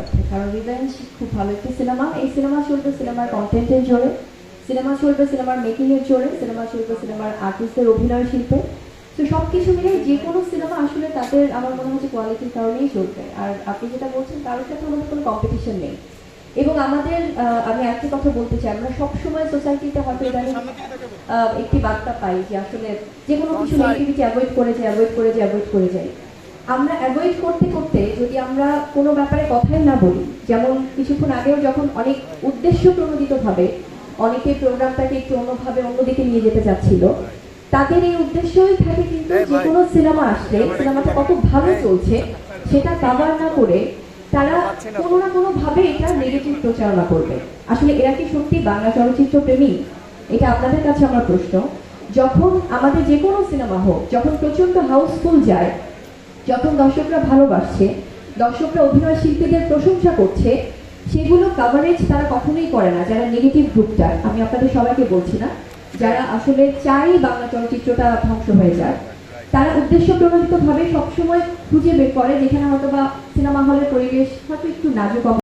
অর্থে কারণ রিভেঞ্জ খুব ভালো একটি সিনেমা এই সিনেমা চলবে সিনেমার কন্টেন্টের জোরে সিনেমা চলবে সিনেমার মেকিং এর জোরে সিনেমা চলবে সিনেমার আর্টিস্টের অভিনয় শিল্পে। তো সব কিছু মিলে যে কোনো সিনেমা আসলে তাদের আমার মনে হচ্ছে কোয়ালিটির কারণেই চলবে। আর আপনি যেটা বলছেন কারোর সাথে আমাদের কোনো কম্পিটিশন নেই। এবং আমাদের আমি একটা কথা বলতে চাই আমরা সবসময় সোসাইটিতে হয়তো ইদানিং একটি বার্তা পাই যে আসলে যে কোনো কিছু নেগেটিভিটি অ্যাভয়েড করে যায় অ্যাভয়েড করে যায় অ্যাভয়েড করে যায়। আমরা অ্যাভয়েড করতে করতে আমরা কোনো ব্যাপারে কথাই না বলি। যেমন কিছুক্ষণ আগেও যখন অনেক উদ্দেশ্য প্রণোদিতভাবে অনেকে প্রোগ্রামটাকে একটু অন্যভাবে অন্যদিকে নিয়ে যেতে চাচ্ছিল তাদের এই উদ্দেশ্যই থাকে কিন্তু যে কোনো সিনেমা আসলে সিনেমাটা কত ভালো চলছে সেটা কাভার না করে তারা কোনো না। কোনো ভাবে এটা নেগেটিভ প্রচারণা করবে। আসলে এরা কি সত্যি বাংলা চলচ্চিত্র প্রেমী? এটা আপনাদের কাছে আমার প্রশ্ন। যখন আমাদের যে কোনো সিনেমা হোক যখন প্রচণ্ড হাউসফুল যায় যখন দর্শকরা ভালোবাসছে দর্শকরা, অভিনয় শিল্পীদের প্রশংসা করছে, সেগুলো কাভারেজ তারা কখনোই করে না, যারা নেগেটিভ গ্রুপটা আমি আপনাদের সবাইকে বলছি না, যারা আসলে চাই বাংলা চলচ্চিত্রটা ধ্বংস হয়ে যায় তারা উদ্দেশ্য প্রণোদিতভাবে সবসময় খুঁজে বের করে, যেখানে হয়তো বা সিনেমা হলের পরিবেশ হয়তো একটু নাজুক